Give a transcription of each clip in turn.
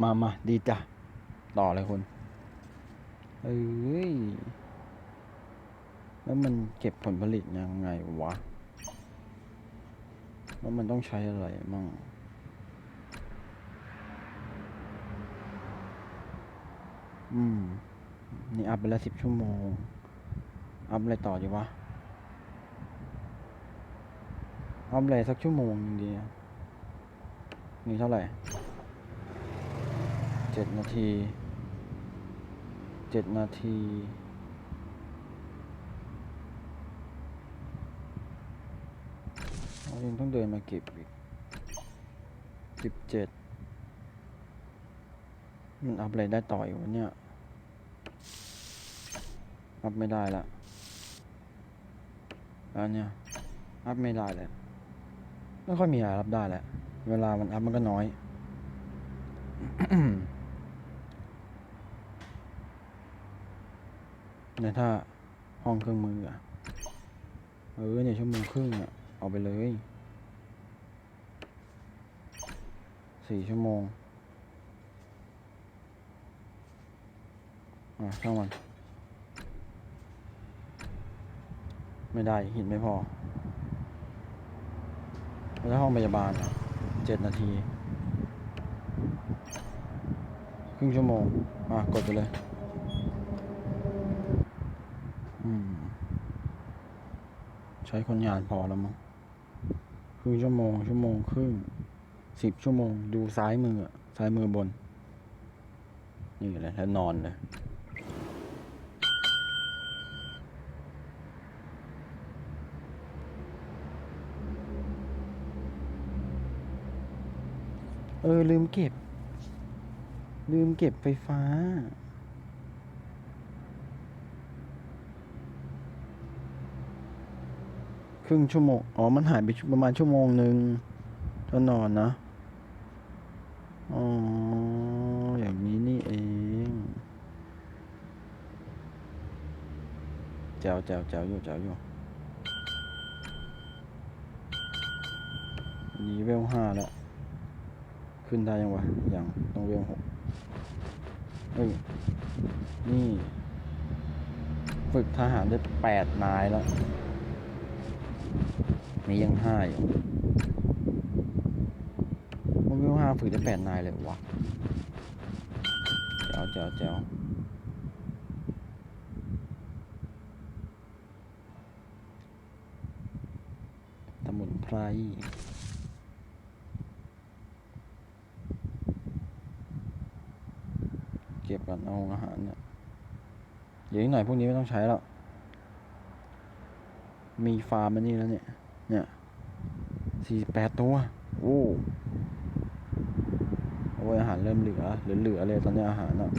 มามาดีจ้ะ ต่อเลยคุณเอ้ย แล้วมันเก็บผลผลิตยังไงวะ แล้วมันต้องใช้อะไรมั่งอืม นี่อัพไปแล้วสิบชั่วโมง อัพอะไรต่อดีวะ อัพอะไรสักชั่วโมงดีนี่เท่าไหร่ เจ็ดนาทีเจ็ดนาทีเรายังต้องเดินมาเก็บอีกสิบเจ็ดมันอัพอะไรได้ต่ออยู่วะเนี่ย อัพไม่ได้ละแล้วเนี่ยอัพไม่ได้เลยไม่ค่อยมีอะไรรับได้แหละ เวลามันอัพมันก็น้อย เนี่ยถ้าห้องเครื่องมืออะเออเนี่ยชั่วโมงครึ่งอะเอาไปเลยสี่ชั่วโมงอะช่างมัน ไม่ได้หินไม่พอ แล้วห้องพยาบาลเจ็ดนาที ครึ่งชั่วโมง อะ กดไปเลย อืม ใช้คนงานพอแล้วมั้งครึ่งชั่วโมง ชั่วโมงครึ่งสิบชั่วโมง ดูซ้ายมือซ้ายมือบน นี่เลยแล้วนอนเลยเออ ลืมเก็บ ลืมเก็บไฟฟ้า ครึ่งชั่วโมง อ๋อ มันหายไปประมาณชั่วโมงหนึ่งก็นอนนะ อ๋อ อย่างนี้นี่เองแจวแจวแจวอยู่แจวอยู่นี้เวลห้าแล้ว ขึ้นได้ยังวะ ยังต้องเวลหกเอ้ย นี่ ฝึกทหารได้แปดนายแล้ว นี่ยังห้าอยู่มันเวลห้าฝึกได้แปดนายเลยวะเจ้าเจ้าเจ้าสมุนไพรเก็บก่อนเอาอาหารเนี่ยเดี๋ยวอีกหน่อยพวกนี้ไม่ต้องใช้แล้ว มีฟาร์มมันนี่แล้วเนี่ย เนี่ยสี่แปดตัว โอ้โอ้ยอาหารเริ่มเหลือเหลือเหลือเลยตอนนี้อาหารอะ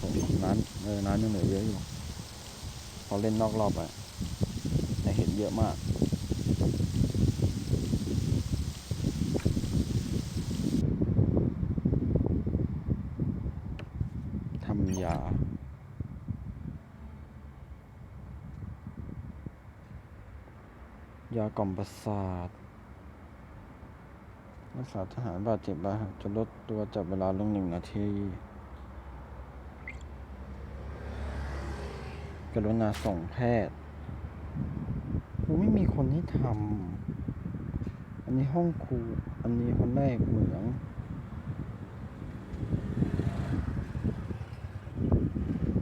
ส่งร้านเออร้านยังเหลือเยอะอยู่พอเล่นนอกรอบอะแต่เห็นเยอะมาก ทำยา ยากล่อมประสาทรักษาทหารบาดเจ็บบาดเจ็บจะลดตัวจับเวลาลงหนึ่งนาทีกรุณาส่งแพทย์กูไม่มีคนให้ทำ อันนี้ห้องครู อันนี้คนแรกเหมือง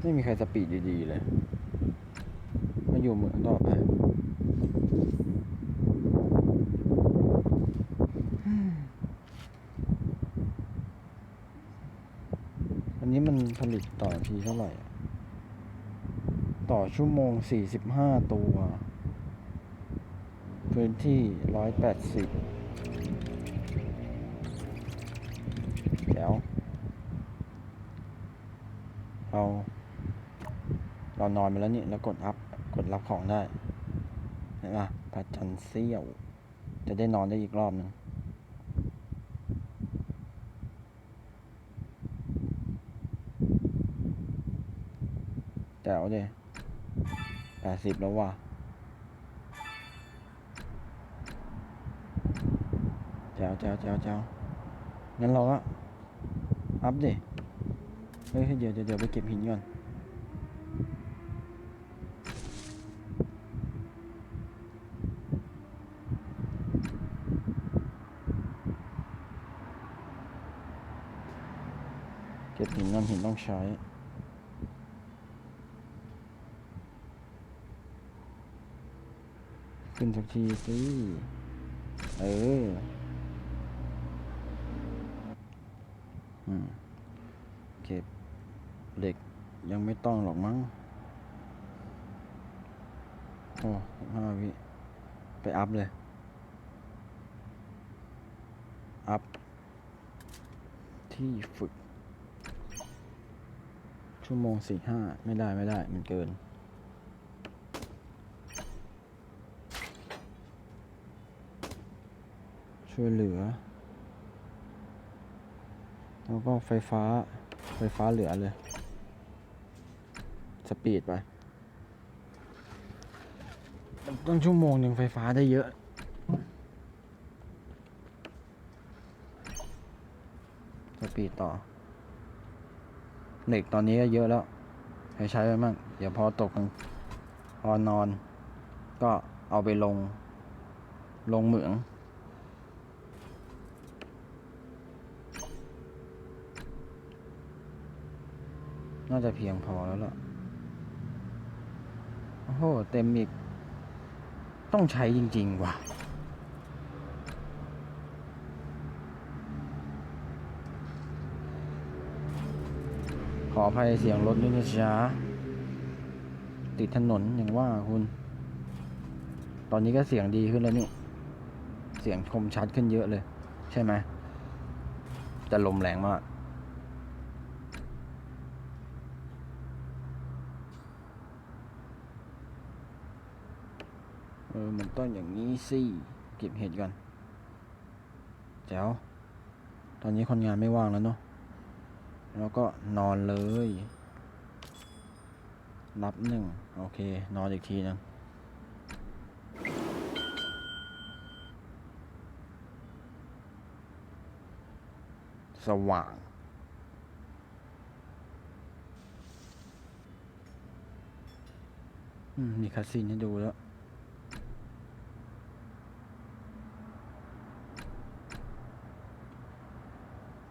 ไม่มีใครสปีดดี ๆ เลย มาอยู่เหมืองต่อไปอืมอันนี้ มันผลิตต่อทีเท่าไหร่ ต่อชั่วโมงสี่สิบห้าตัว พื้นที่ร้อยแปดสิบแล้ว เอา เรานอนไปแล้วนี่ แล้วกดอัพ กดรับของได้เห็นปะพระจันทร์เสี้ยว จะได้นอนได้อีกรอบหนึ่งแจ๋วเลยแปดสิบแล้วว่ะแจวแจวแจวแจวงั้นเราก็อัพดิเฮ้ยเดี๋ยวเดี๋ยวไปเก็บหินก่อนเก็บหินนั่นหินต้องใช้ ขึ้นสักทีสิ เออเก็บเหล็กยังไม่ต้องหรอกมั้ง โอ้ห้าวิ ไปอัพเลย อัพ ที่ฝึก ชั่วโมงสี่ห้าไม่ได้ไม่ได้ มันเกิน ช่วยเหลือ แล้วก็ไฟฟ้า ไฟฟ้าเหลือเลย สปีดไปต้องชั่วโมงหนึ่งไฟฟ้าได้เยอะ สปีดต่อ เหล็กตอนนี้ก็เยอะแล้ว ให้ใช้ไปมั่งเดี๋ยวพอตกกลางพอนอน ก็เอาไปลง ลงเหมือง น่าจะเพียงพอแล้วล่ะ โอ้โห เต็มอีก ต้องใช้จริง ๆ ว่ะ ขออภัยเสียงรถด้วยนะจ๊ะติดถนนอย่างว่าคุณ ตอนนี้ก็เสียงดีขึ้นแล้วนี่ เสียงคมชัดขึ้นเยอะเลย ใช่ไหม จะลมแรงมาก เออมันต้องอย่างนี้สิ เก็บเห็ดก่อนแจ๋วตอนนี้คนงานไม่ว่างแล้วเนาะแล้วก็นอนเลยรับหนึ่งโอเค นอนอีกทีนึงสว่างอืมมีคาสินให้ดูแล้ว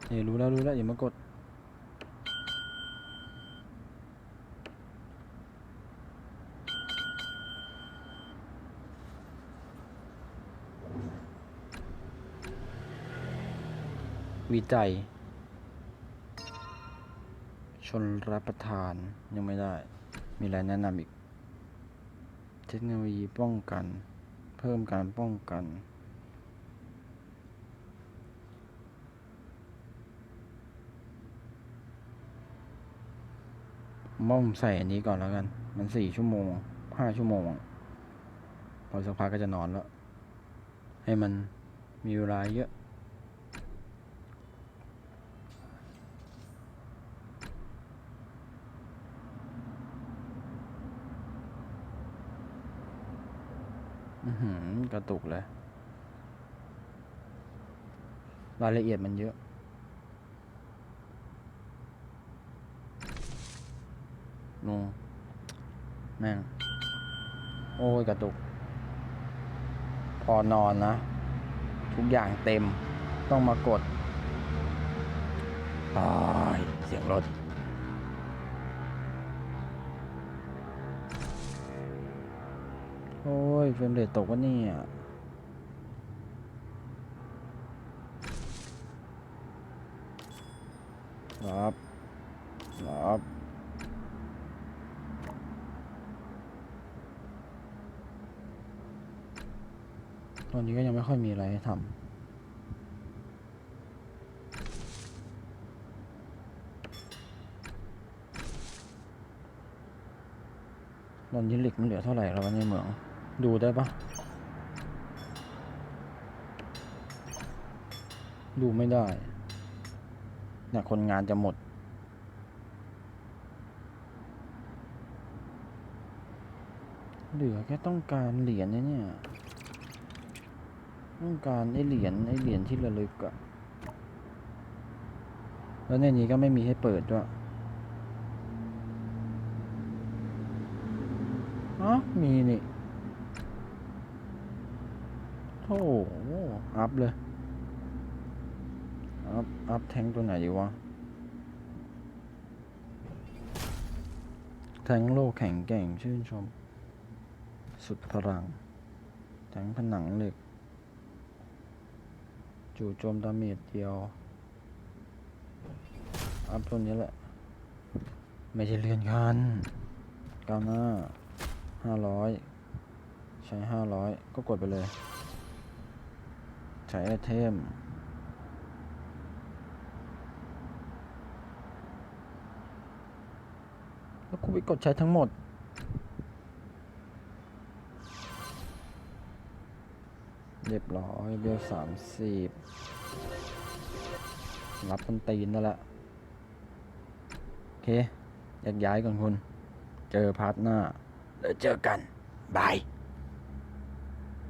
เดี๋ยรู้แล้วรู้แล้วอย่ามากด วิจัย ชนรับประทานยังไม่ได้ มีอะไรแนะนำอีก เทคโนโลยีป้องกัน เพิ่มการป้องกัน ม่อมใส่อันนี้ก่อนแล้วกัน มันสี่ชั่วโมงห้าชั่วโมง พอสักพักก็จะนอนแล้ว ให้มันมีเวลาเยอะ อือหือกระตุกเลย รายละเอียดมันเยอะ นูแม่ง โอ้ยกระตุก พอนอนนะ ทุกอย่างเต็มต้องมากดตายเสียงรถ โอ้ยเฟรมเรทตกวะเนี่ยรับรับ ตอนนี้ก็ยังไม่ค่อยมีอะไรให้ทำตอนนี้เหล็กมันเหลือเท่าไหร่แล้วในเมือง ดูได้ปะดูไม่ได้เนี่ยคนงานจะหมด เหลือแค่ต้องการเหรียญเนี่ย ต้องการไอเหรียญไอเหรียญที่ระลึกอะแล้วในนี้ก็ไม่มีให้เปิดด้วยอ๋อมีนี่โอ้อัพเลย อัพ อัพแทงตัวไหนดีวะ แทงโลกแข็งแกร่งชื่นชม สุดพลัง แทงผนังเหล็ก จู่โจมดาเมจเดียว อัพตัวนี้แหละ ไม่ใช่เลื่อนคันก้าวหน้าห้าร้อยใช้ห้าร้อยก็กดไปเลย ใช้ไอเทมแล้วกูไปกดใช้ทั้งหมด เรียบร้อยเบลสามสิบรับคนตีนนั่นแหละโอเคแยกย้ายก่อนคุณ เจอพาร์ทหน้าเดี๋ยวเจอกัน บาย